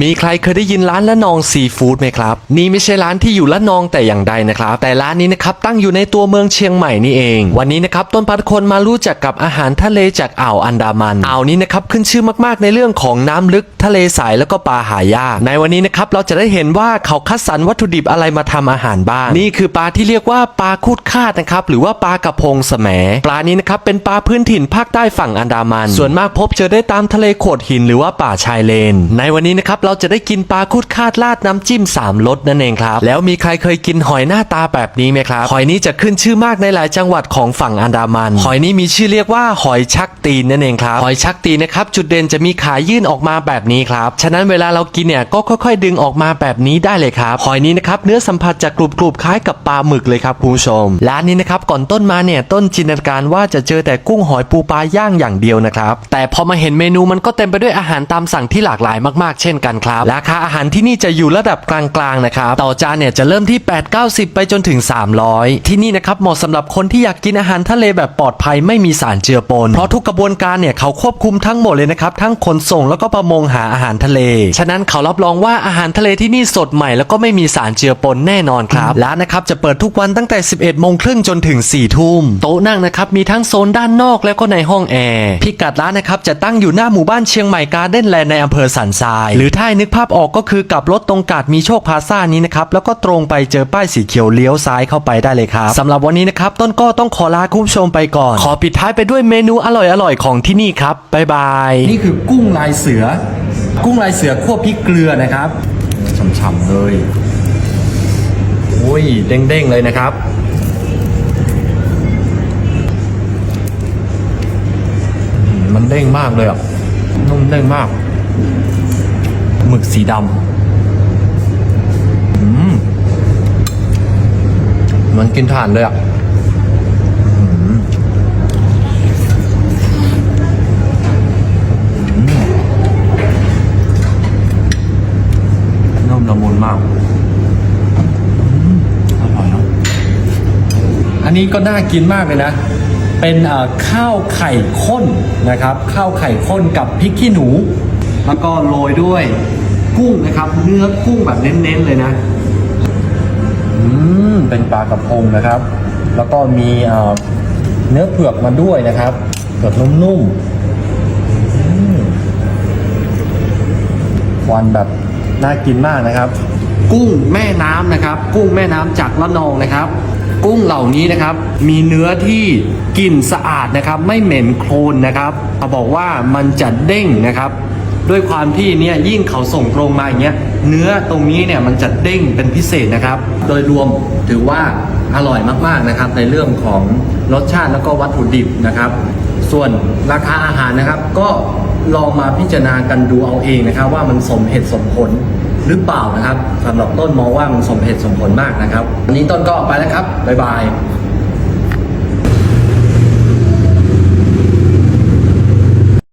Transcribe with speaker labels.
Speaker 1: มีใครเคยได้ยินร้านละนองซีฟู้ดไหมครับ นี่ไม่ใช่ร้านที่อยู่ละนองแต่อย่างใดนะครับ แต่ร้านนี้นะครับตั้งอยู่ในตัวเมืองเชียงใหม่นี่เอง วันนี้นะครับต้นพัดคนมารู้จักกับอาหารทะเลจากอ่าวอันดามัน อ่าวนี้นะครับขึ้นชื่อมากๆในเรื่องของน้ำลึกทะเลใสแล้วก็ปลาหายาก ในวันนี้นะครับเราจะได้เห็นว่าเขาคัดสรรวัตถุดิบอะไรมาทำอาหารบ้าง นี่คือปลาที่เรียกว่าปลาคูดคาดนะครับหรือว่าปลากระพงแสมปลานี้นะครับเป็นปลาพื้นถิ่นภาคใต้ฝั่งอันดามัน ส่วนมากพบเจอได้ตามทะเลโขดหินหรือว่าป่าชายเลน ในวันนี้นะครับเราจะได้กินปลาคูดคาดราดน้ำจิ้มสามรสนั่นเองครับ แล้วมีใครเคยกินหอยหน้าตาแบบนี้ไหมครับ หอยนี้จะขึ้นชื่อมากในหลายจังหวัดของฝั่งอันดามัน หอยนี้มีชื่อเรียกว่าหอยชักตีนนั่นเองครับ หอยชักตีนนะครับจุดเด่นจะมีขายื่นออกมาแบบนี้ครับ ฉะนั้นเวลาเรากินเนี่ยก็ค่อย ๆ ดึงออกมาแบบนี้ได้เลยครับ หอยนี้นะครับเนื้อสัมผัสจะกรุบๆคล้ายกับปลาหมึกเลยครับคุณผู้ชม ร้านนี้นะครับก่อนต้นมาเนี่ยต้นจินตนาการว่าจะเจอแต่กุ้งหอยปูปลาย่างอย่างเดียวนะครับ แต่พอมาเห็นเมนูมันก็เต็มไปด้วยอาหารตามสั่งที่หลากหลายมากๆ เช่นกันครับ ราคาอาหารที่นี่จะอยู่ระดับกลางๆนะครับต่อจานเนี่ยจะเริ่มที่ 8 90 ไปจนถึง 300 ที่นี่นะครับเหมาะสำหรับคนที่อยากกินอาหารทะเลแบบปลอดภัยไม่มีสารเจือปน เพราะทุกกระบวนการเนี่ยเขาควบคุมทั้งหมดเลยนะครับทั้งขนส่งแล้วก็ประมงหาอาหารทะเล ฉะนั้นเขารับรองว่าอาหารทะเลที่นี่สดใหม่แล้วก็ไม่มีสารเจือปนแน่นอนครับร้านนะครับจะเปิดทุกวันตั้งแต่ 11โมงครึ่งจนถึง4ทุ่มโต๊ะนั่งนะครับมีทั้งโซนด้านนอกแล้วก็ในห้องแอร์พิกัดร้านนะครับจะตั้งอยู่หน้าหมู่บ้านเชียงใหม่การ์เด้นแลนด์ในอำเภอสันทรายหรือถ้าให้นึกภาพออกก็คือกลับรถตรงกาดมีโชคพลาซ่านี้นะครับแล้วก็ตรงไปเจอป้ายสีเขียวเลี้ยวซ้ายเข้าไปได้เลยครับสำหรับวันนี้นะครับต้นก็ต้องขอลาคุณผู้ชมไปก่อน ขอปิดท้ายไปด้วยเมนูอร่อยๆของที่นี่ครับบ๊ายบาย
Speaker 2: นี่คือกุ้งลายเสือ กุ้งลายเสือคั่วพริกเกลือนะครับฉ่ำๆเลย
Speaker 1: โอ้ยเด้งๆเลยนะครับมันเด้งมากเลยอะนุ่มเด้งมาก หมึกสีดำอืมเหมันกินถ่านเลยอะนุ่มละมุนมาก อร่อยเนาะ
Speaker 2: อันนี้ก็น่ากินมากเลยนะ เป็นข้าวไข่ข้นนะครับ ข้าวไข่ข้นกับพริกขี้หนู แล้วก็โรยด้วย กุ้งนะครับ เนื้อกุ้งแบบเน้นๆเลยนะ
Speaker 1: อืมเป็นปลากระพงนะครับ แล้วก็มีเอ่อเนื้อเผือกมาด้วยนะครับเผือกนุ่มๆอืมควันแบบน่ากินมากนะครับ
Speaker 2: กุ้งแม่น้ำนะครับ กุ้งแม่น้ำจากละนองนะครับ กุ้งเหล่านี้นะครับ มีเนื้อที่กลิ่นสะอาดนะครับ ไม่เหม็นโคลนนะครับเขาบอกว่ามันจะเด้งนะครับ ด้วยความที่เนี่ยยิ่งเขาส่งตรงมาอย่างเงี้ยเนื้อตรงนี้เนี่ยมันจะเด้งเป็นพิเศษนะครับ โดยรวมถือว่าอร่อยมากๆนะครับ ในเรื่องของรสชาติแล้วก็วัตถุดิบนะครับ ส่วนราคาอาหารนะครับ ก็ลองมาพิจารณากันดูเอาเองนะครับ ว่ามันสมเหตุสมผลหรือเปล่านะครับสำหรับต้นมองว่ามันสมเหตุสมผลมากนะครับวันนี้ต้นก็ไปแล้วครับบ๊ายบาย